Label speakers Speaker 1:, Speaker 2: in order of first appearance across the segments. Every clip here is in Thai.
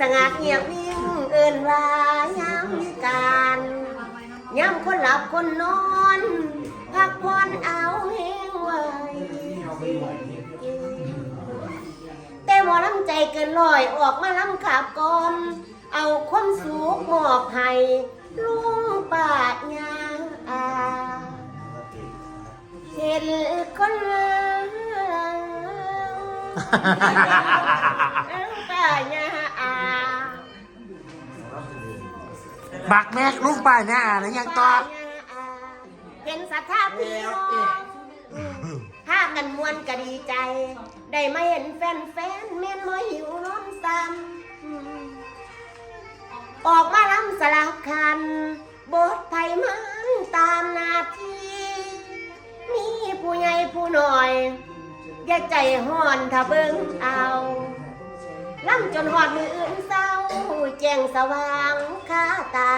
Speaker 1: สงัดเงียบวิ่งเอินว่ายามวิการยามคนหลับคนนอน พักผ่อนเอาเฮงไว้แต่หมอลำใจเกินร้อยออกมาลำขับก่อน เอาความสุขมอบให้ลุงป้ายาอาเห็นคนลิงลุงป้ายา
Speaker 2: บักแม็กลูกป่าหน้าแล้วยังต่อ
Speaker 1: เป็นศรัทธาพี่น้องถ้ากันมวนก็ดีใจ ได้มาเห็นแฟนแฟนแม่นมาหิวนอนซ้ำออกมาลำสลับคัน บทไทยมันตามนาทีมีผู้ใหญ่ผู้หน้อย อย่าใจห่อนถ้าเบิ่งเอาล่ำจนหอดมืออื่นเศร้า แจ้งสว่างคาตา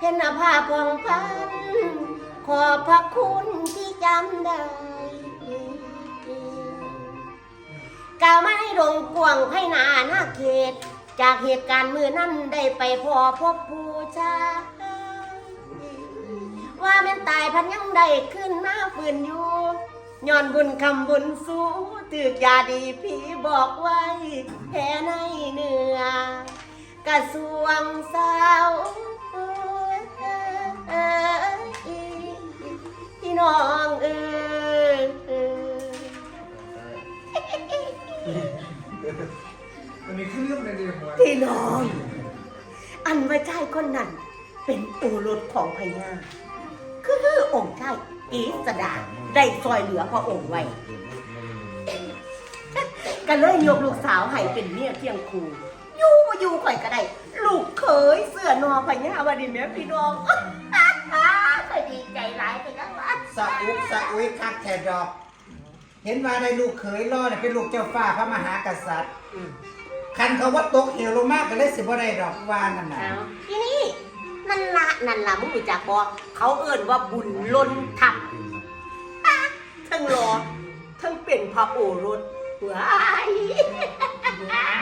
Speaker 1: เห็นภาพองพัน ขอพระคุณที่จำได้กาวไม่ดงกวงให้นาหน้าเขต จากเหตุการณ์มือนั้นได้ไปพอพบผู้ชาว่าแม่นตายพันยังได้ขึ้นมาฝืนอยู่ย้อนบุญคำบุญสู้ตึกยาดีพี่บอกไว้แกระทรวงสาวพี่น้องเออ
Speaker 3: มันมีเครื่องในเดียวหัว
Speaker 1: พี่น้อง อันว่าชายคนนั้น เป็นโอรสของพญาคือองค์ชายอีสดาได้ซอยเหลือพระองค์ไว้ก็เลยยกลูกสาวให้เป็นเมียเพียงครู อยู่บ่อยู่ข่อยก็ได้ลูกเขยเสื้อนอพญาวดีแม่พี่น้องข่อยดีใจร้ายไปจังวะ
Speaker 3: สะอุกสะอุยคักแทดอก เห็นว่าได้ลูกเขยล่อเนี่ยเป็นลูกเจ้าฟ้าพระมหากษัตริย์คันเขาว่าตกเหวลงมากก็เลยสิบ่ได้ดอกว่านั่นน่ะ
Speaker 1: เอาทีนี้นั่นละนั่นละมึงรู้จักบ่เขาเอิ่นว่าบุญล้นทับอะทั้งรอทั้งเป็นพระโอรสว้าย
Speaker 3: แน่แน่แน่กู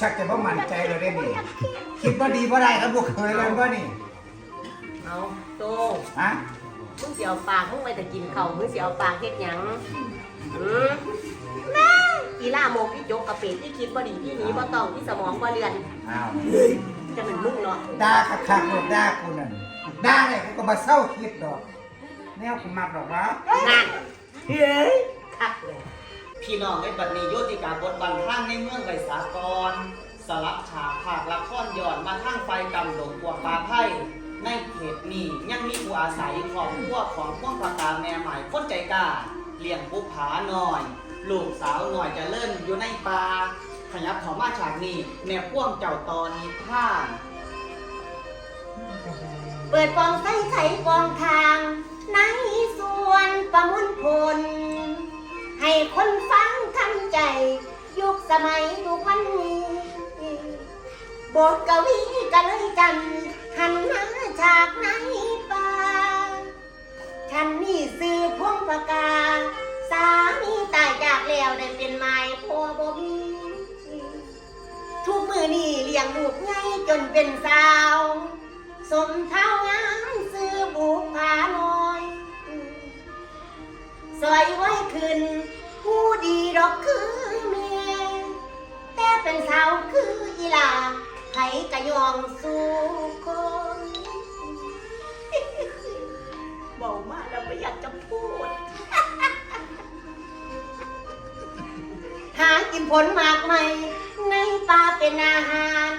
Speaker 3: ชักจะบ่มั่นใจเลยได้นี่คิดว่าดีบ่ได้ครับลูกเขยเลยบ่นี่
Speaker 1: เอาโต
Speaker 3: ฮะ
Speaker 1: มึงสิเอาปากมึงไปแต่กินข้าวมึงสิเอาปากเฮ็ดหยังอืมแม่อีล่าโมกพี่จกกระเป็ดที่คิดบ่ดีที่หนีบ่ต้องที่สมองบ่เรือน
Speaker 3: อ้าว
Speaker 1: จะเป็นมึงเนาะ
Speaker 3: ด่าคักๆลูกด่ากูนั่นด่าเนี่ยกูก็มาเศร้าคิดดอกแนวกูมักดอกวะ
Speaker 1: นั่นเฮ้ยคักเลย
Speaker 4: พี่น้องในบัดนี้โยติกาบทบันท่างในเมืองไวสากร สลับฉากภาคละครย้อนมาทางไฟกำหลงกวงปลาไพ่ในเขตนี้ยังมีผู้อาศัยของพวกของพวกปากาแม่ใหม่คนใจกล้าเลี้ยงบุปผาหน่อย ลูกสาวหน่อยจะเล่นอยู่ในป่าขยับเขามาฉากนี้แม่พ่วงเจ้าตอนนิทาน
Speaker 1: เปิดปองไส้ไขกองทาง มัยทุกวันนี้ บทกวีก็เลยจันหันหน้าฉากในป่าฉันนี่ซื้อพวงประกา สามีตายจากแล้วได้เป็นไม้พ่อบ่มีทุกมือนี่เลี้ยงลูกไงจนเป็นสาว สมเท่างามซื้อบุกผาลอยสอยไว้ขึ้น ผู้ดีดอกคือ เป็นสาวคืออีหลาไผกะยองสู่คนเบามากแล้วไม่อยากจะพูด หากินผลหมากใหม่ ในป่าเป็นอาหาร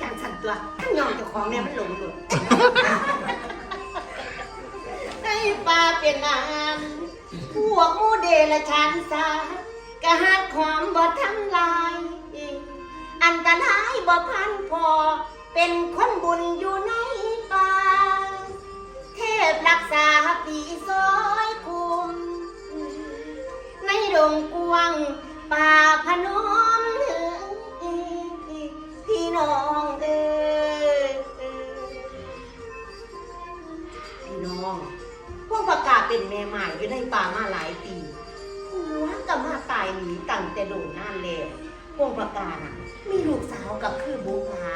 Speaker 1: จังสันตัวทั้งยอมเจ้าของเนี่ยมันหลงหลุดในป่าเป็นอาหาร พวกมูเดลชานสากะหักความบ่ทำลาย อันตรายบ่พันพอ เป็นคนบุญอยู่ใน เป็นแม่ใหม่อยู่ในป่ามาหลายปีนี้ตั้งแต่โดนนานแล้ววงประกาศอะ มีลูกสาวกับคือบุภา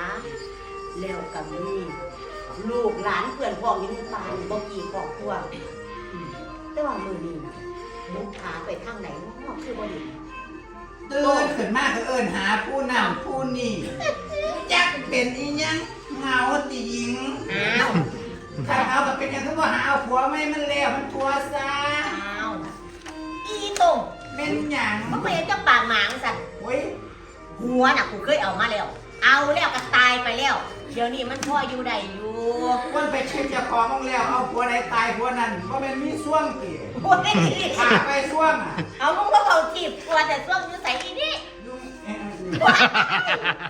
Speaker 1: แล้วกับมีลูกหลานเพื่อนพ้องอยินปานบ่กี่ครอบครัวอืมแต่ว่ามือนี้บุภาไปทางไหนเนาะคือบ่ดี
Speaker 3: ตื่นขึ้นมาก็เอิ้นหาผู้นำผู้นี่จักเป็นอีหยังเหงาติหญิง
Speaker 1: อ้าว
Speaker 3: ถ้าเอาก็เป็นหยังคือบ่หาเอาผัวไม่มันแล้วมันทัวซะ
Speaker 1: อ้าวอีตรง
Speaker 3: เป็นหยัง
Speaker 1: มันไปเจ้าปากหมางสัตว์
Speaker 3: โอ้ย
Speaker 1: หัวน่ะกูเคยเอามาแล้ว เอาแล้วก็ตายไปแล้ว เดี๋ยวนี้มันพ่ออยู่ได้อยู่
Speaker 3: คนไปเช็คเจ้าของของแล้ว เอาผัวใดตายผัวนั้นบ่แม่นมีส่วงติ
Speaker 1: โอ้ย
Speaker 3: ขาไปส่วงอะ
Speaker 1: เอามึงก็เอาจีบกลัวแต่ช่วงอยู่ใส่อีนี่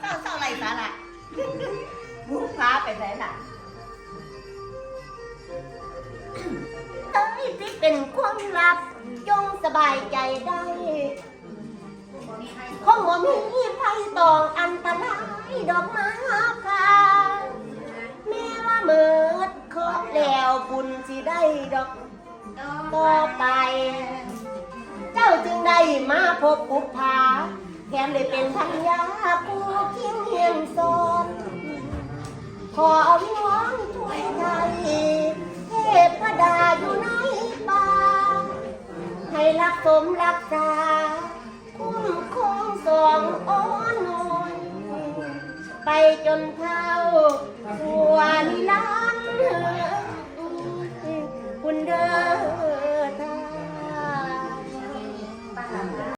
Speaker 3: เศ
Speaker 1: ร้าเศร้าอะไรสาระลูกค้าไปไหนล่ะ เป็นความลับจงสบายใจได้คงบ่มีไฟตองอันตรายดอกม้ค่ะแม้ว่าเมิดขอแล้วบุญสิได้ดอกต่อไป เจ้าจึงได้มาพบกุภาแถมได้เป็นพันยาผู้คียงเฮียงสอนขอ รักสมรักษา คุ้มคงสองอ้อนอย ไปจนเท่าทั่วนิรันดร์